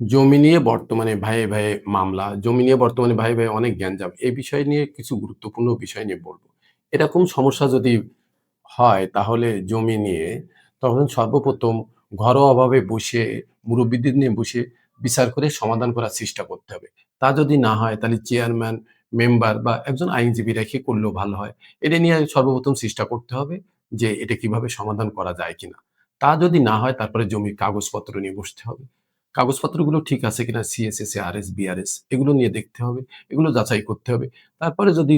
জমি নিয়ে বর্তমানে ভাইয়ে, ভাইয়ে মামলা, জমি নিয়ে বর্তমানে ভাইয়ে, ভাইয়ে অনেক গ্যাঞ্জাম। এই বিষয় নিয়ে কিছু গুরুত্বপূর্ণ বিষয় নিয়ে বলব। এরকম সমস্যা যদি হয় তাহলে জমি নিয়ে, তখন সর্বপ্রথম ঘরোয়াভাবে বসে মুরব্বিদের নিয়ে বসে বিচার করে সমাধান করার চেষ্টা করতে হবে। তা যদি না হয় তাহলে চেয়ারম্যান, মেম্বার বা একজন আইনজীবী রেখে করলেও ভালো হয়। এটা নিয়ে সর্বপ্রথম চেষ্টা করতে হবে যে এটা কীভাবে সমাধান করা যায় কিনা। তা যদি না হয় তারপরে জমির কাগজপত্র নিয়ে বসতে হবে। কাগজপত্রগুলো ঠিক আছে কিনা সিএসএস, আরএস, বিআরএস এগুলো নিয়ে দেখতে হবে। এগুলো যাচাই করতে হবে। তারপরে যদি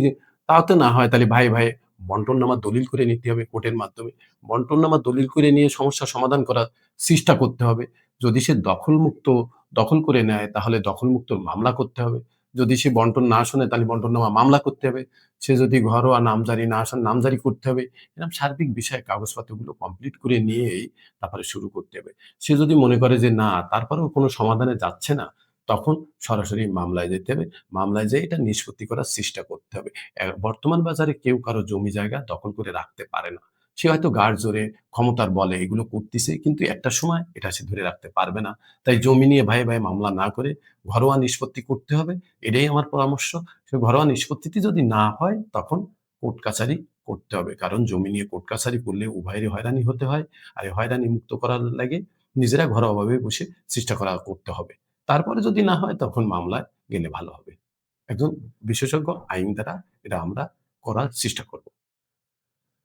তাতে না হয় তাহলে ভাই ভাই বন্টননামা দলিল করে নিতে হবে কোর্টের মাধ্যমে। বন্টননামা দলিল করে নিয়ে সমস্যা সমাধান করার চেষ্টা করতে হবে। যদি সে দখলমুক্ত দখল করে নেয় তাহলে দখলমুক্ত মামলা করতে হবে। যদি সে বন্টন না শোনে তাহলে বন্টন বন্টননামা মামলা করতে হবে। সে যদি ঘরোয়া নামজারি না আসে নামজারি করতে হবে। এরকম সার্বিক বিষয়ে কাগজপত্রগুলো কমপ্লিট করে নিয়েই তারপরে শুরু করতে হবে। সে যদি মনে করে যে না তারপরেও কোনো সমাধানে যাচ্ছে না, তখন সরাসরি মামলায় যেতে হবে। মামলায় যেয়ে এটা নিষ্পত্তি করার চেষ্টা করতে হবে। বর্তমান বাজারে কেউ কারও জমি জায়গা দখল করে রাখতে পারে না। সে হয়তো গাড় জোরে, ক্ষমতার বলে এগুলো করতেছে কিন্তু একটা সময় এটা সে ধরে রাখতে পারবে না। তাই জমি নিয়ে ভাইয়ে, ভাইয়ে মামলা না করে ঘরোয়া নিষ্পত্তি করতে হবে। এটাই আমার পরামর্শ। সে ঘরোয়া নিষ্পত্তিতে যদি না হয় তখন কোর্ট কাছারি করতে হবে। কারণ জমি নিয়ে কোর্ট কাছারি করলে উভয়েরই হয়রানি হতে হয়। আর হয়রানি মুক্ত করার লাগে নিজেরা ঘরোয়াভাবে বসে চেষ্টা করা করতে হবে। তারপরে যদি না হয় তখন মামলায় গেলে ভালো হবে। একজন বিশেষজ্ঞ আইন দ্বারা এটা আমরা করার চেষ্টা করব।